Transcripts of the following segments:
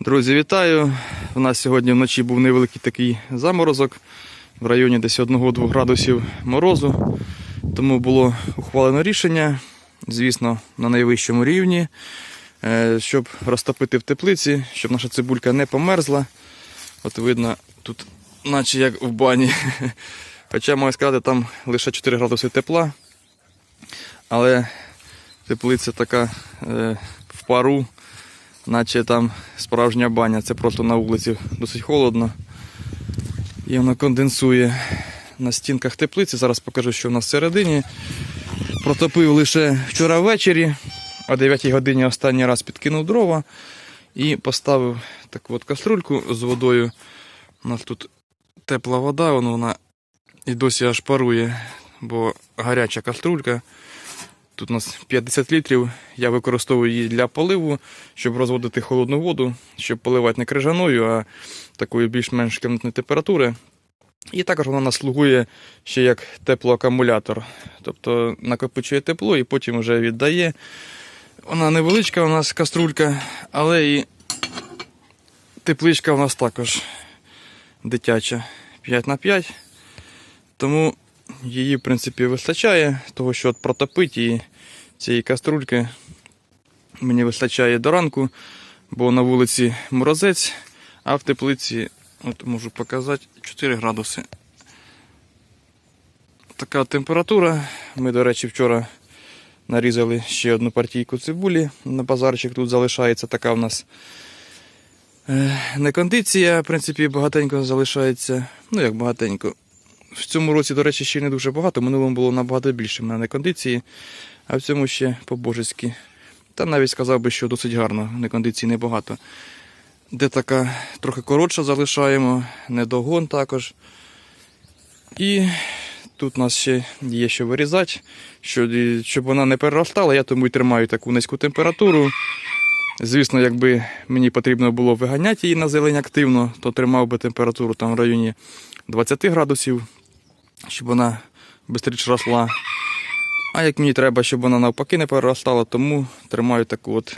Друзі, вітаю! У нас сьогодні вночі був невеликий такий заморозок в районі десь 1-2 градусів морозу. Тому було ухвалено рішення, звісно, на найвищому рівні, е, щоб розтопити в теплиці, щоб наша цибулька не померзла. От видно, тут, наче як в бані. Хоча можу сказати, там лише 4 градуси тепла. Але теплиця така е, в пару наче там справжня баня. Це просто на вулиці досить холодно. І воно конденсує на стінках теплиці. Зараз покажу, що в нас всередині. Протопив лише вчора ввечері, о 9 годині останній раз підкинув дрова і поставив таку от каструльку з водою. У нас тут тепла вода, вона і досі аж парує, бо гаряча каструлька. Тут у нас 50 літрів. Я використовую її для поливу, щоб розводити холодну воду, щоб поливати не крижаною, а такою більш-менш кімнатної температури. І також вона нас слугує ще як теплоакумулятор. Тобто накопичує тепло і потім вже віддає. Вона невеличка у нас каструлька, але і тепличка у нас також дитяча 5 на 5 Тому її, в принципі, вистачає, того, що от протопити і цієї каструльки мені вистачає до ранку, бо на вулиці морозець, а в теплиці, от можу показати, 4 градуси. Така температура. Ми, до речі, вчора нарізали ще одну партійку цибулі на базарчик. Тут залишається така в нас е, не кондиція, в принципі, багатенько залишається. Ну, як багатенько. В цьому році, до речі, ще не дуже багато. Минулому було набагато більше в мене кондиції, а в цьому ще по-божеськи. Та навіть сказав би, що досить гарно, некондиції небагато. Де така трохи коротша залишаємо, недогон також. І тут у нас ще є що вирізати, що, щоб вона не переростала, я тому і тримаю таку низьку температуру. Звісно, якби мені потрібно було виганяти її на зелень активно, то тримав би температуру там в районі 20 градусів, щоб вона швидше росла. А як мені треба, щоб вона навпаки не переростала, тому тримаю таку от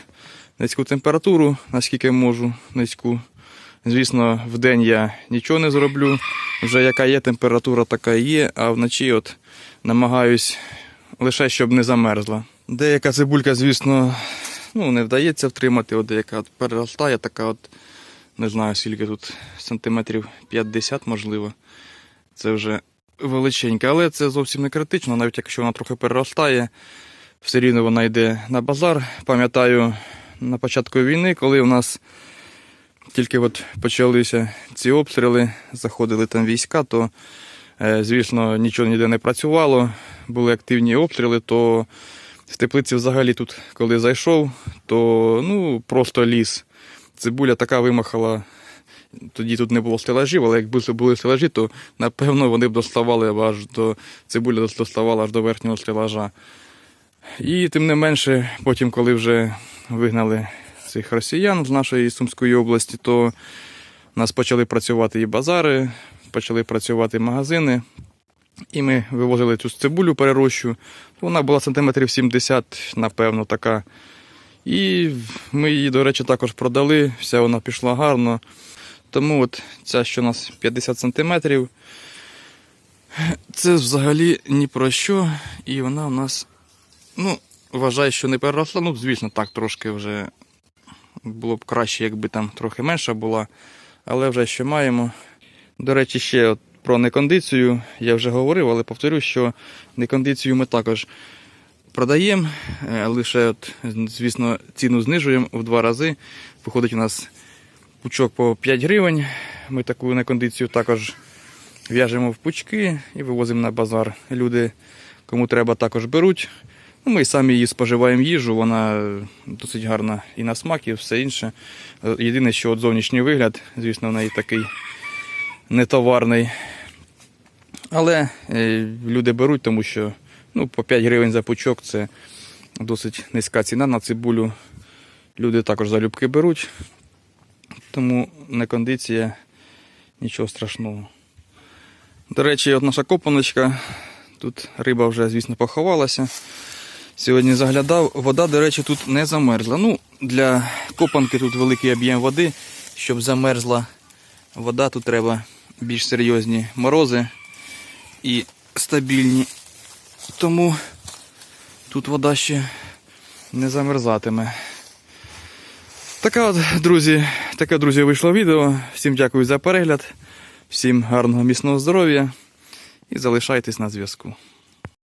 низьку температуру, наскільки можу низьку. Звісно, в день я нічого не зроблю. Вже яка є температура, така і є, а вночі от намагаюсь лише щоб не замерзла. Деяка цибулька, звісно, ну, не вдається втримати, от деяка от переростає, така от, не знаю, скільки тут сантиметрів 50, можливо. Це вже величенька, але це зовсім не критично, навіть якщо вона трохи переростає, все рівно вона йде на базар. Пам'ятаю, на початку війни, коли у нас тільки от почалися ці обстріли, заходили там війська, то, е, звісно, нічого ніде не працювало, були активні обстріли, то в теплиці взагалі тут, коли зайшов, то ну, просто ліс. Цибуля така вимахала. Тоді тут не було стелажів, але якби це були стелажі, то напевно вони б доставали аж до цибуля доставала аж до верхнього стелажа. І тим не менше, потім, коли вже вигнали цих росіян з нашої Сумської області, то у нас почали працювати і базари, почали працювати магазини. І ми вивозили цю цибулю перерощу. Вона була сантиметрів 70, напевно, така. І ми її, до речі, також продали, вся вона пішла гарно. Тому от ця, що у нас 50 сантиметрів, це взагалі ні про що. І вона у нас, ну, вважаю, що не переросла. Ну, звісно, так трошки вже було б краще, якби там трохи менша була. Але вже що маємо. До речі, ще от про некондицію я вже говорив, але повторю, що некондицію ми також продаємо. е, Лише, от, звісно, ціну знижуємо в два рази. Виходить у нас пучок по 5 гривень. Ми таку некондицію також в'яжемо в пучки і вивозимо на базар. Люди, кому треба, також беруть. Ну, Ми самі її споживаємо їжу, вона досить гарна і на смак, і все інше. Єдине, що от зовнішній вигляд, звісно, в неї такий нетоварний. Але е, люди беруть, тому що ну, по 5 гривень за пучок це досить низька ціна на цибулю. Люди також залюбки беруть. Тому не кондиція, нічого страшного. До речі, от наша копаночка. Тут риба вже, звісно, поховалася. Сьогодні заглядав, вода, до речі, тут не замерзла. Ну, для копанки тут великий об'єм води. Щоб замерзла вода, тут треба більш серйозні морози і стабільні. Тому тут вода ще не замерзатиме. Така от, друзі, таке, друзі, вийшло відео. Всім дякую за перегляд, всім гарного міцного здоров'я і залишайтесь на зв'язку.